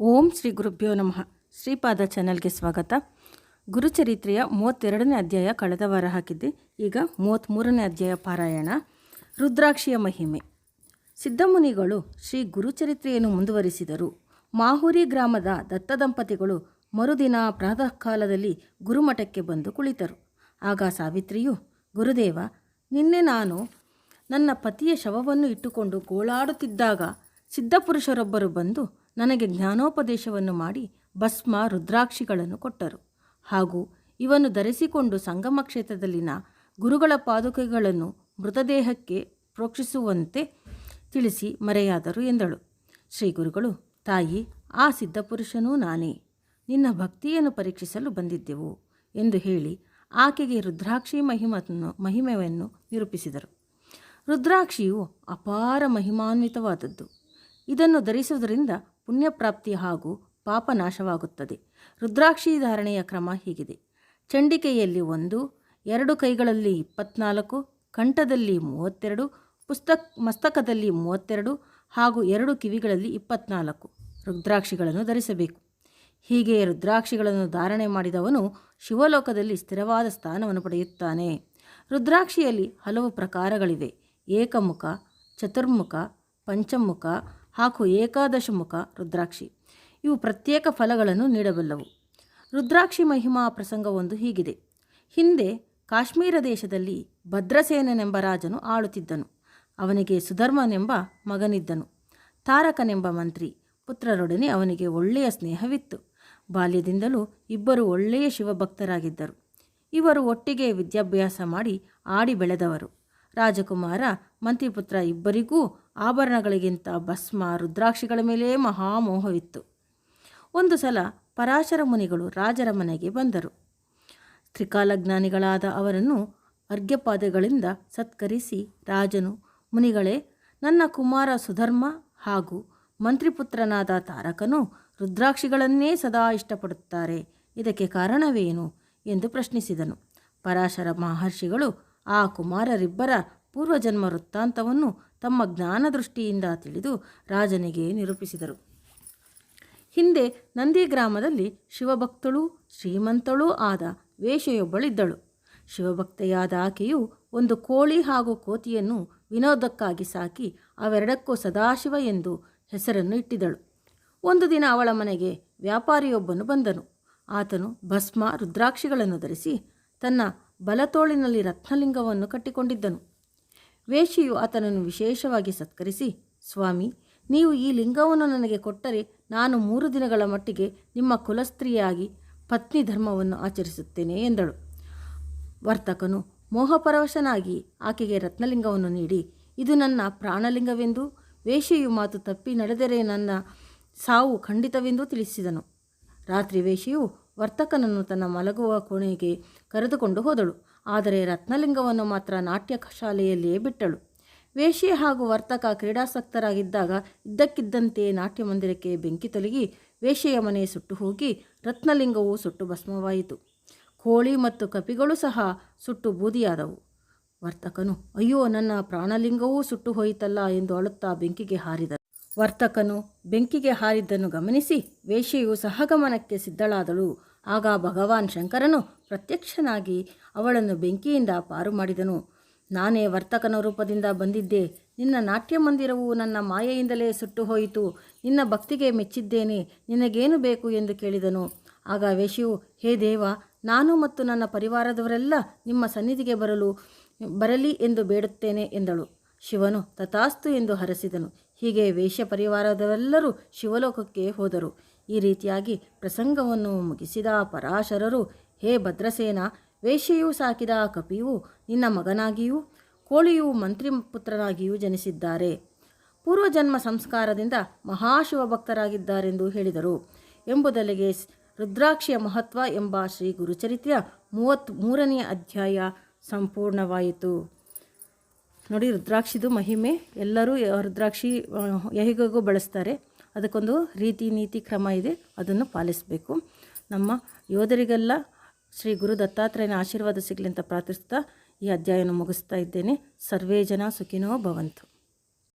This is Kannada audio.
ಓಂ ಶ್ರೀ ಗುರುಭ್ಯೋ ನಮಃ. ಶ್ರೀಪಾದ ಚಾನಲ್ಗೆ ಸ್ವಾಗತ. ಗುರುಚರಿತ್ರೆಯ ಮೂವತ್ತೆರಡನೇ ಅಧ್ಯಾಯ ಕಳೆದ ವಾರ ಹಾಕಿದ್ದೆ. ಈಗ ಮೂವತ್ತ್ಮೂರನೇ ಅಧ್ಯಾಯ ಪಾರಾಯಣ. ರುದ್ರಾಕ್ಷಿಯ ಮಹಿಮೆ. ಸಿದ್ಧಮುನಿಗಳು ಶ್ರೀ ಗುರುಚರಿತ್ರೆಯನ್ನು ಮುಂದುವರಿಸಿದರು. ಮಾಹುರಿ ಗ್ರಾಮದ ದತ್ತ ದಂಪತಿಗಳು ಮರುದಿನ ಪ್ರಾತಃ ಕಾಲದಲ್ಲಿ ಗುರುಮಠಕ್ಕೆ ಬಂದು ಕುಳಿತರು. ಆಗ ಸಾವಿತ್ರಿಯು, ಗುರುದೇವ, ನಿನ್ನೆ ನಾನು ನನ್ನ ಪತಿಯ ಶವವನ್ನು ಇಟ್ಟುಕೊಂಡು ಗೋಳಾಡುತ್ತಿದ್ದಾಗ ಸಿದ್ಧಪುರುಷರೊಬ್ಬರು ಬಂದು ನನಗೆ ಜ್ಞಾನೋಪದೇಶವನ್ನು ಮಾಡಿ ಭಸ್ಮ ರುದ್ರಾಕ್ಷಿಗಳನ್ನು ಕೊಟ್ಟರು. ಹಾಗೂ ಇವನ್ನು ಧರಿಸಿಕೊಂಡು ಸಂಗಮ ಕ್ಷೇತ್ರದಲ್ಲಿನ ಗುರುಗಳ ಪಾದುಕೆಗಳನ್ನು ಮೃತದೇಹಕ್ಕೆ ಪ್ರೋಕ್ಷಿಸುವಂತೆ ತಿಳಿಸಿ ಮರೆಯಾದರು ಎಂದಳು. ಶ್ರೀ ಗುರುಗಳು, ತಾಯಿ, ಆ ಸಿದ್ಧಪುರುಷನೂ ನಾನೇ. ನಿನ್ನ ಭಕ್ತಿಯನ್ನು ಪರೀಕ್ಷಿಸಲು ಬಂದಿದ್ದೆವು ಎಂದು ಹೇಳಿ ಆಕೆಗೆ ರುದ್ರಾಕ್ಷಿ ಮಹಿಮನ್ನು, ಮಹಿಮೆಯನ್ನು ನಿರೂಪಿಸಿದರು. ರುದ್ರಾಕ್ಷಿಯು ಅಪಾರ ಮಹಿಮಾನ್ವಿತವಾದದ್ದು. ಇದನ್ನು ಧರಿಸುವುದರಿಂದ ಪುಣ್ಯಪ್ರಾಪ್ತಿ ಹಾಗೂ ಪಾಪ ನಾಶವಾಗುತ್ತದೆ. ರುದ್ರಾಕ್ಷಿ ಧಾರಣೆಯ ಕ್ರಮ ಹೀಗಿದೆ. ಚಂಡಿಕೆಯಲ್ಲಿ ಒಂದು, ಎರಡು ಕೈಗಳಲ್ಲಿ ಇಪ್ಪತ್ನಾಲ್ಕು, ಕಂಠದಲ್ಲಿ ಮೂವತ್ತೆರಡು, ಪುಸ್ತಕ, ಮಸ್ತಕದಲ್ಲಿ ಮೂವತ್ತೆರಡು ಹಾಗೂ ಎರಡು ಕಿವಿಗಳಲ್ಲಿ ಇಪ್ಪತ್ನಾಲ್ಕು ರುದ್ರಾಕ್ಷಿಗಳನ್ನು ಧರಿಸಬೇಕು. ಹೀಗೆ ರುದ್ರಾಕ್ಷಿಗಳನ್ನು ಧಾರಣೆ ಮಾಡಿದವನು ಶಿವಲೋಕದಲ್ಲಿ ಸ್ಥಿರವಾದ ಸ್ಥಾನವನ್ನು ಪಡೆಯುತ್ತಾನೆ. ರುದ್ರಾಕ್ಷಿಯಲ್ಲಿ ಹಲವು ಪ್ರಕಾರಗಳಿವೆ. ಏಕಮುಖ, ಚತುರ್ಮುಖ, ಪಂಚಮುಖ ಹಾಗೂ ಏಕಾದಶ ಮುಖ ರುದ್ರಾಕ್ಷಿ. ಇವು ಪ್ರತ್ಯೇಕ ಫಲಗಳನ್ನು ನೀಡಬಲ್ಲವು. ರುದ್ರಾಕ್ಷಿ ಮಹಿಮಾ ಪ್ರಸಂಗವೊಂದು ಹೀಗಿದೆ. ಹಿಂದೆ ಕಾಶ್ಮೀರ ದೇಶದಲ್ಲಿ ಭದ್ರಸೇನನೆಂಬ ರಾಜನು ಆಳುತ್ತಿದ್ದನು. ಅವನಿಗೆ ಸುಧರ್ಮನೆಂಬ ಮಗನಿದ್ದನು. ತಾರಕನೆಂಬ ಮಂತ್ರಿ ಪುತ್ರರೊಡನೆ ಅವನಿಗೆ ಒಳ್ಳೆಯ ಸ್ನೇಹವಿತ್ತು. ಬಾಲ್ಯದಿಂದಲೂ ಇಬ್ಬರು ಒಳ್ಳೆಯ ಶಿವಭಕ್ತರಾಗಿದ್ದರು. ಇವರು ಒಟ್ಟಿಗೆ ವಿದ್ಯಾಭ್ಯಾಸ ಮಾಡಿ ಆಡಿ ಬೆಳೆದವರು. ರಾಜಕುಮಾರ, ಮಂತ್ರಿಪುತ್ರ ಇಬ್ಬರಿಗೂ ಆಭರಣಗಳಿಗಿಂತ ಭಸ್ಮ, ರುದ್ರಾಕ್ಷಿಗಳ ಮೇಲೆ ಮಹಾಮೋಹವಿತ್ತು. ಒಂದು ಸಲ ಪರಾಶರ ಮುನಿಗಳು ರಾಜರ ಮನೆಗೆ ಬಂದರು. ತ್ರಿಕಾಲಜ್ಞಾನಿಗಳಾದ ಅವರನ್ನು ಅರ್ಘ್ಯಪಾದಗಳಿಂದ ಸತ್ಕರಿಸಿ ರಾಜನು, ಮುನಿಗಳೇ, ನನ್ನ ಕುಮಾರ ಸುಧರ್ಮ ಹಾಗೂ ಮಂತ್ರಿಪುತ್ರನಾದ ತಾರಕನು ರುದ್ರಾಕ್ಷಿಗಳನ್ನೇ ಸದಾ ಇಷ್ಟಪಡುತ್ತಾರೆ. ಇದಕ್ಕೆ ಕಾರಣವೇನು? ಎಂದು ಪ್ರಶ್ನಿಸಿದನು. ಪರಾಶರ ಮಹರ್ಷಿಗಳು ಆ ಕುಮಾರರಿಬ್ಬರ ಪೂರ್ವಜನ್ಮ ವೃತ್ತಾಂತವನ್ನು ತಮ್ಮ ಜ್ಞಾನದೃಷ್ಟಿಯಿಂದ ತಿಳಿದು ರಾಜನಿಗೆ ನಿರೂಪಿಸಿದರು. ಹಿಂದೆ ನಂದಿ ಗ್ರಾಮದಲ್ಲಿ ಶಿವಭಕ್ತಳೂ, ಶ್ರೀಮಂತಳೂ ಆದ ವೇಷೆಯೊಬ್ಬಳಿದ್ದಳು ಶಿವಭಕ್ತೆಯಾದ ಆಕೆಯು ಒಂದು ಕೋಳಿ ಹಾಗೂ ಕೋತಿಯನ್ನು ವಿನೋದಕ್ಕಾಗಿ ಸಾಕಿ ಅವೆರಡಕ್ಕೂ ಸದಾಶಿವ ಎಂದು ಹೆಸರನ್ನು ಇಟ್ಟಿದ್ದಳು. ಒಂದು ದಿನ ಅವಳ ಮನೆಗೆ ವ್ಯಾಪಾರಿಯೊಬ್ಬನು ಬಂದನು. ಆತನು ಭಸ್ಮ ರುದ್ರಾಕ್ಷಿಗಳನ್ನು ಧರಿಸಿ ತನ್ನ ಬಲತೋಳಿನಲ್ಲಿ ರತ್ನಲಿಂಗವನ್ನು ಕಟ್ಟಿಕೊಂಡಿದ್ದನು. ವೇಷಿಯು ಆತನನ್ನು ವಿಶೇಷವಾಗಿ ಸತ್ಕರಿಸಿ, ಸ್ವಾಮಿ, ನೀವು ಈ ಲಿಂಗವನ್ನು ನನಗೆ ಕೊಟ್ಟರೆ ನಾನು ಮೂರು ದಿನಗಳ ಮಟ್ಟಿಗೆ ನಿಮ್ಮ ಕುಲಸ್ತ್ರೀಯಾಗಿ ಪತ್ನಿ ಧರ್ಮವನ್ನು ಆಚರಿಸುತ್ತೇನೆ ಎಂದಳು. ವರ್ತಕನು ಮೋಹಪರವಶನಾಗಿ ಆಕೆಗೆ ರತ್ನಲಿಂಗವನ್ನು ನೀಡಿ, ಇದು ನನ್ನ ಪ್ರಾಣಲಿಂಗವೆಂದು, ವೇಷಿಯು ಮಾತು ತಪ್ಪಿ ನಡೆದರೆ ನನ್ನ ಸಾವು ಖಂಡಿತವೆಂದು ತಿಳಿಸಿದನು. ರಾತ್ರಿ ವೇಷಿಯು ವರ್ತಕನನ್ನು ತನ್ನ ಮಲಗುವ ಕೋಣೆಗೆ ಕರೆದುಕೊಂಡು ಹೋದಳು. ಆದರೆ ರತ್ನಲಿಂಗವನ್ನು ಮಾತ್ರ ನಾಟ್ಯ ಶಾಲೆಯಲ್ಲಿಯೇ ಬಿಟ್ಟಳು. ವೇಷಿ ಹಾಗೂ ವರ್ತಕ ಕ್ರೀಡಾಸಕ್ತರಾಗಿದ್ದಾಗ ಇದ್ದಕ್ಕಿದ್ದಂತೆ ನಾಟ್ಯ ಮಂದಿರಕ್ಕೆ ಬೆಂಕಿ ತೊಲಗಿ ವೇಷೆಯ ಮನೆ ಸುಟ್ಟು ಹೋಗಿ ರತ್ನಲಿಂಗವು ಸುಟ್ಟು ಭಸ್ಮವಾಯಿತು. ಕೋಳಿ ಮತ್ತು ಕಪಿಗಳು ಸಹ ಸುಟ್ಟು ಬೂದಿಯಾದವು. ವರ್ತಕನು, ಅಯ್ಯೋ, ನನ್ನ ಪ್ರಾಣಲಿಂಗವೂ ಸುಟ್ಟು ಹೋಯಿತಲ್ಲ ಎಂದು ಅಳುತ್ತಾ ಬೆಂಕಿಗೆ ಹಾರಿದನು. ವರ್ತಕನು, ಬೆಂಕಿಗೆ ಹಾರಿದ್ದನ್ನು ಗಮನಿಸಿ ವೇಷೆಯು ಸಹಗಮನಕ್ಕೆ ಸಿದ್ಧಳಾದಳು. ಆಗ ಭಗವಾನ್ ಶಂಕರನು ಪ್ರತ್ಯಕ್ಷನಾಗಿ ಅವಳನ್ನು ಬೆಂಕಿಯಿಂದ ಪಾರು ಮಾಡಿದನು. ನಾನೇ ವರ್ತಕನ ರೂಪದಿಂದ ಬಂದಿದ್ದೆ. ನಿನ್ನ ನಾಟ್ಯ ಮಂದಿರವು ನನ್ನ ಮಾಯೆಯಿಂದಲೇ ಸುಟ್ಟು ಹೋಯಿತು. ನಿನ್ನ ಭಕ್ತಿಗೆ ಮೆಚ್ಚಿದ್ದೇನೆ. ನಿನಗೇನು ಬೇಕು ಎಂದು ಕೇಳಿದನು. ಆಗ ವೇಷಿಯು ಹೇ ದೇವ, ನಾನು ಮತ್ತು ನನ್ನ ಪರಿವಾರದವರೆಲ್ಲ ನಿಮ್ಮ ಸನ್ನಿಧಿಗೆ ಬರಲು, ಬರಲಿ ಎಂದು ಬೇಡುತ್ತೇನೆ ಎಂದಳು. ಶಿವನು ತಥಾಸ್ತು ಎಂದು ಹರಸಿದನು. ಹೀಗೆ ವೇಷ ಪರಿವಾರದವೆಲ್ಲರೂ ಶಿವಲೋಕಕ್ಕೆ ಹೋದರು. ಈ ರೀತಿಯಾಗಿ ಪ್ರಸಂಗವನ್ನು ಮುಗಿಸಿದ ಪರಾಶರರು, ಹೇ ಭದ್ರಸೇನ, ವೇಶ್ಯೆಯೂ ಸಾಕಿದ ಕಪಿಯು ನಿನ್ನ ಮಗನಾಗಿಯೂ ಕೋಳಿಯು ಮಂತ್ರಿಪುತ್ರನಾಗಿಯೂ ಜನಿಸಿದ್ದಾರೆ. ಪೂರ್ವಜನ್ಮ ಸಂಸ್ಕಾರದಿಂದ ಮಹಾಶಿವಭಕ್ತರಾಗಿದ್ದಾರೆಂದು ಹೇಳಿದರು. ಎಂಬುದಲ್ಲಿಗೆ ರುದ್ರಾಕ್ಷಿಯ ಮಹತ್ವ ಎಂಬ ಶ್ರೀ ಗುರುಚರಿತ್ರೆಯ ಮೂವತ್ತ್ ಮೂರನೆಯ ಅಧ್ಯಾಯ ಸಂಪೂರ್ಣವಾಯಿತು. ನೋಡಿ, ರುದ್ರಾಕ್ಷಿದು ಮಹಿಮೆ ಎಲ್ಲರೂ ರುದ್ರಾಕ್ಷಿ ಹೇಗೂ ಬಳಸ್ತಾರೆ. ಅದಕ್ಕೊಂದು ರೀತಿ ನೀತಿ ಕ್ರಮ ಇದೆ, ಅದನ್ನು ಪಾಲಿಸಬೇಕು. ನಮ್ಮ ಯೋಧರಿಗೆಲ್ಲ ಶ್ರೀ ಗುರು ದತ್ತಾತ್ರೇಯನ ಆಶೀರ್ವಾದ ಸಿಗಲಿ ಅಂತ ಪ್ರಾರ್ಥಿಸ್ತಾ ಈ ಅಧ್ಯಾಯನ ಮುಗಿಸ್ತಾ ಇದ್ದೇನೆ. ಸರ್ವೇ ಜನ ಸುಖಿನೋ ಭವಂತು.